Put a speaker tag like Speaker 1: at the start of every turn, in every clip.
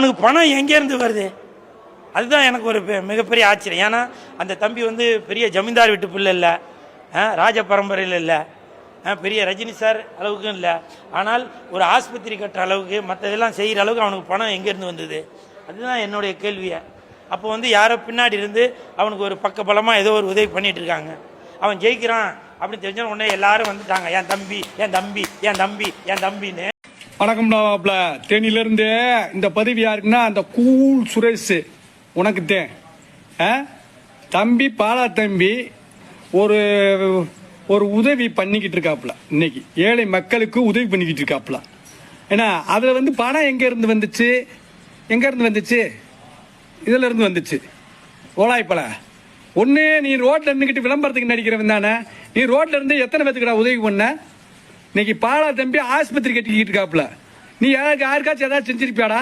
Speaker 1: அவனுக்கு பணம் எங்கேருந்து வருது? அதுதான் எனக்கு ஒரு பெ- மிகப்பெரிய ஆச்சரியம். ஏன்னா அந்த தம்பி வந்து பெரிய ஜமீன்தார் வீட்டு பிள்ளை இல்லை. ராஜ பரம்பரையில் இல்லை. பெரிய ரஜினி சார் அளவுக்கும் இல்லை. ஆனால் ஒரு ஆஸ்பத்திரி கட்டுற அளவுக்கு மற்றதெல்லாம் செய்கிற அளவுக்கு அவனுக்கு பணம் எங்கேருந்து வந்தது? அதுதான் என்னுடைய கேள்வியை. அப்போ வந்து யாரோ பின்னாடி இருந்து அவனுக்கு ஒரு பக்க பலமாக ஏதோ ஒரு உதவி பண்ணிட்டு இருக்காங்க. அவன் ஜெயிக்கிறான் அப்படின்னு தெரிஞ்ச உடனே எல்லாரும் வந்துட்டாங்க. என் தம்பி என் தம்பி என் தம்பி என் தம்பின்னு.
Speaker 2: வணக்கம் டாப்ல தேனியிலிருந்து இந்த பதவி யாருக்குன்னா அந்த கூல் சுரேஷ். உனக்கு தேன் ஆ? தம்பி பாலா தம்பி ஒரு ஒரு உதவி பண்ணிக்கிட்டு இருக்காப்புல இன்னைக்கு ஏழை மக்களுக்கு உதவி பண்ணிக்கிட்டு இருக்காப்புல ஏன்னா அதில் வந்து பணம் எங்கேருந்து வந்துச்சு? எங்கேருந்து வந்துச்சு? இதில் இருந்து வந்துச்சு. ஓலாய்ப்பல. ஒன்று நீ ரோட்டில் நின்றுக்கிட்டு விளம்பரத்துக்கு நடிக்கிறவன் தானே. நீ ரோட்டில் இருந்து எத்தனை பேத்துக்கிட்ட உதவி பண்ண? இன்னைக்கு பாலா தம்பி ஆஸ்பத்திரி கட்டிக்கிட்டு இருக்காப்புல. நீ யாருக்கு யாருக்காச்சும் ஏதாவது செஞ்சிருப்பியாடா?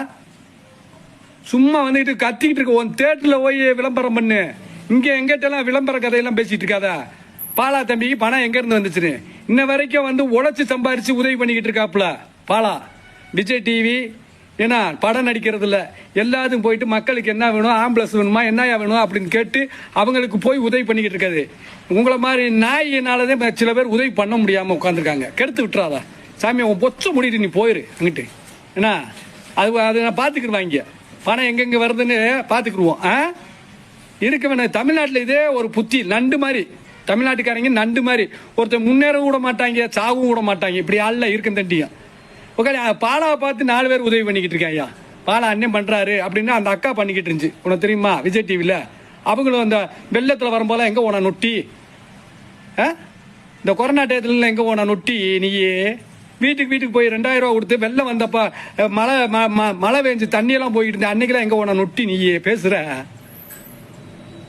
Speaker 2: சும்மா வந்துட்டு கத்திக்கிட்டு இருக்க உன் தேட்டரில் போய் விளம்பரம் பண்ணு. இங்கே எங்கிட்டலாம் விளம்பர கதையெல்லாம் பேசிகிட்டு இருக்காத. பாலா தம்பிக்கு பணம் எங்கேருந்து வந்துச்சுன்னு. இன்ன வரைக்கும் வந்து உழைச்சி சம்பாரித்து உதவி பண்ணிக்கிட்டு இருக்காப்புல பாலா. விஜய் டிவி ஏன்னா படம் நடிக்கிறது இல்லை எல்லாத்துக்கும் போயிட்டு மக்களுக்கு என்ன வேணும் ஆம்புலன்ஸ் வேணுமா என்னையா வேணும் அப்படின்னு கேட்டு அவங்களுக்கு போய் உதவி பண்ணிக்கிட்டு இருக்காது. உங்களை மாதிரி நாயினாலதான் சில பேர் உதவி பண்ண முடியாமல் உட்காந்துருக்காங்க கெடுத்து விட்டுறாதா. சாமி உன் பொச்ச முடிட்டு நீ போயிரு அங்கிட்டு. என்ன அது அது நான் பாத்துக்கிடுவாங்க பணம் எங்கெங்கே வருதுன்னு பாத்துக்கிடுவோம் ஆ? இருக்க வேணாம் தமிழ்நாட்டில் இதே ஒரு புத்தி நண்டு மாதிரி. தமிழ்நாட்டுக்காரங்க நண்டு மாதிரி. ஒருத்தர் முன்னேற விட மாட்டாங்க சாகவும் விட மாட்டாங்க. இப்படி ஆள்லாம் இருக்கும் தண்டியும் உட்காந்து பாலாவை பார்த்து நாலு பேர் உதவி பண்ணிக்கிட்டு இருக்கேன் ஐயா. பாலா அண்ணன் பண்ணுறாரு அப்படின்னு அந்த அக்கா பண்ணிக்கிட்டு இருந்துச்சு. உனக்கு தெரியுமா? விஜய் டிவியில் அவங்களும் அந்த வெள்ளத்தில் வரும்போல எங்கே போனா நொட்டி? ஆ? இந்த கொரோனா டயத்துல எங்கே போனா நொட்டி? நீயே. வீட்டுக்கு வீட்டுக்கு போய் ரெண்டாயிரம் ரூபா கொடுத்து வெள்ளம் வந்தப்ப மழை ம- ம- மழை பெஞ்சு தண்ணியெல்லாம் போயிட்டு இருந்த அன்னைக்கெல்லாம் எங்கே போனா நொட்டி? நீயே பேசுகிற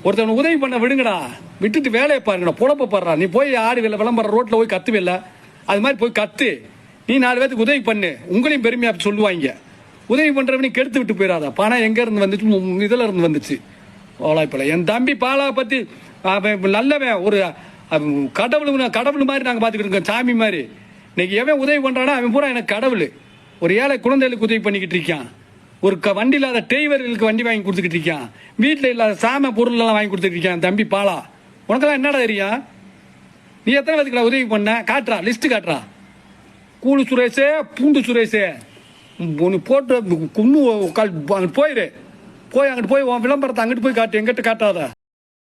Speaker 2: ஒருத்தவனை உதவி பண்ண விடுங்கடா. விட்டுட்டு வேலையை பாருங்கடா புழப்ப பாடுறா. நீ போய் ஆடு வெள்ள விளம்பர ரோட்டில் போய் கத்துவில்ல அது மாதிரி போய் கத்து. நீ நாலு பேத்துக்கு உதவி பண்ணு. உங்களையும் பெருமையாக சொல்லுவாங்க. உதவி பண்றவனையும் கெடுத்து விட்டு போயிடாத பணம் எங்கேருந்து வந்துச்சு? இதில் இருந்து வந்துச்சு. ஓலாய்ப்பில் என் தம்பி பாலா பற்றி அவன் நல்லவன். ஒரு கடவுள் கடவுள் மாதிரி நாங்கள் பார்த்துக்கிட்டு இருக்கோம். சாமி மாதிரி. இன்னைக்கு எவன் உதவி பண்றானோ அவன் பூரா எனக்கு கடவுள். ஒரு ஏழை குழந்தைகளுக்கு உதவி பண்ணிக்கிட்டு இருக்கான். ஒரு க- வண்டி இல்லாத டிரைவர்களுக்கு வண்டி வாங்கி கொடுத்துக்கிட்டு இருக்கான். வீட்டில் இல்லாத சாம பொருளெல்லாம் வாங்கி கொடுத்துட்டு இருக்கான் தம்பி பாலா. உனக்கெல்லாம் என்னடா தெரியும்? நீ எத்தனை பேத்துக்கு உதவி பண்ண? காட்டுறா லிஸ்ட்டு காட்டுறா. கூலு சுரேஷே பூண்டு சுரேஷே நீ போட்டு குன்னு உட்காந்து போயிடு போயிரு போய் அங்கிட்டு போய் உன் விளம்பரத்தை அங்கிட்டு போய் காட்டு எங்கிட்ட காட்டாத